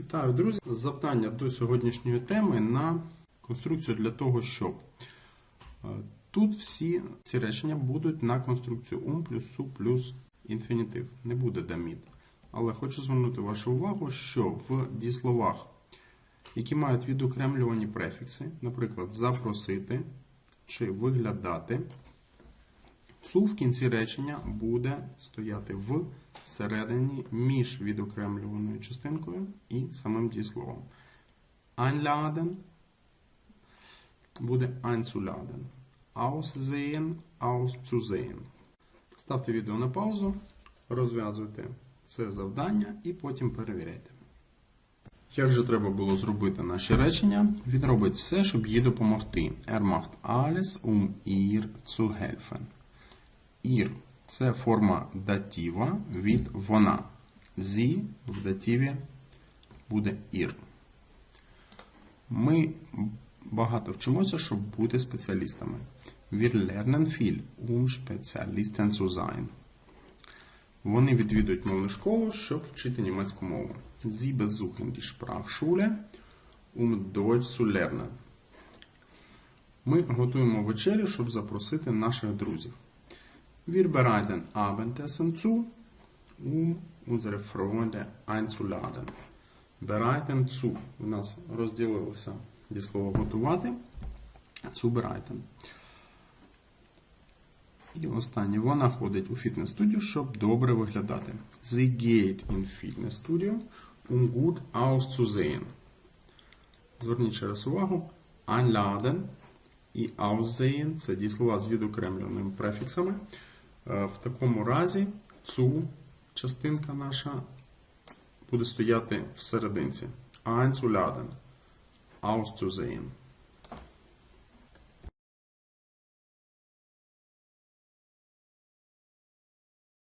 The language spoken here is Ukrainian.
Вітаю, друзі! Завдання до сьогоднішньої теми на конструкцію для того, щоб е, тут всі ці речення будуть на конструкцію ум плюс су плюс інфінітив. Не буде даміт. Але хочу звернути вашу увагу, що в дієсловах, які мають відокремлювані префікси, наприклад, запросити чи виглядати, Цу в кінці речення буде стояти в середині між відокремлюваною частинкою і самим дієсловом. Einladen буде einzuladen. Aussehen, auszusehen. Ставте відео на паузу, розв'язуйте це завдання і потім перевіряйте. Як же треба було зробити наші речення? Він робить все, щоб їй допомогти. Er macht alles, um ihr zu helfen. Ір це форма датіва від вона. Зі в датіві буде ір. Ми багато вчимося, щоб бути спеціалістами. Wir lernen viel, um Spezialisten zu sein. Вони відвідують мовну школу, щоб вчити німецьку мову. Sie besuchen die Sprachschule, um Deutsch zu lernen. Ми готуємо вечерю, щоб запросити наших друзів. Wir bereiten Abendessen zu, um unsere Freunde einzuladen. Bereiten zu. У нас розділилося дієслово готувати. Zu bereiten. І останнє. Вона ходить у фітнес-студію, щоб добре виглядати. Sie geht in Fitnessstudio, um gut auszusehen. Зверніть ще раз увагу. Einladen і aussehen – це дієслова з відокремленими префіксами. Е, В такому разі цю частинка наша буде стояти в серединці. Einzuladen, auszusehen.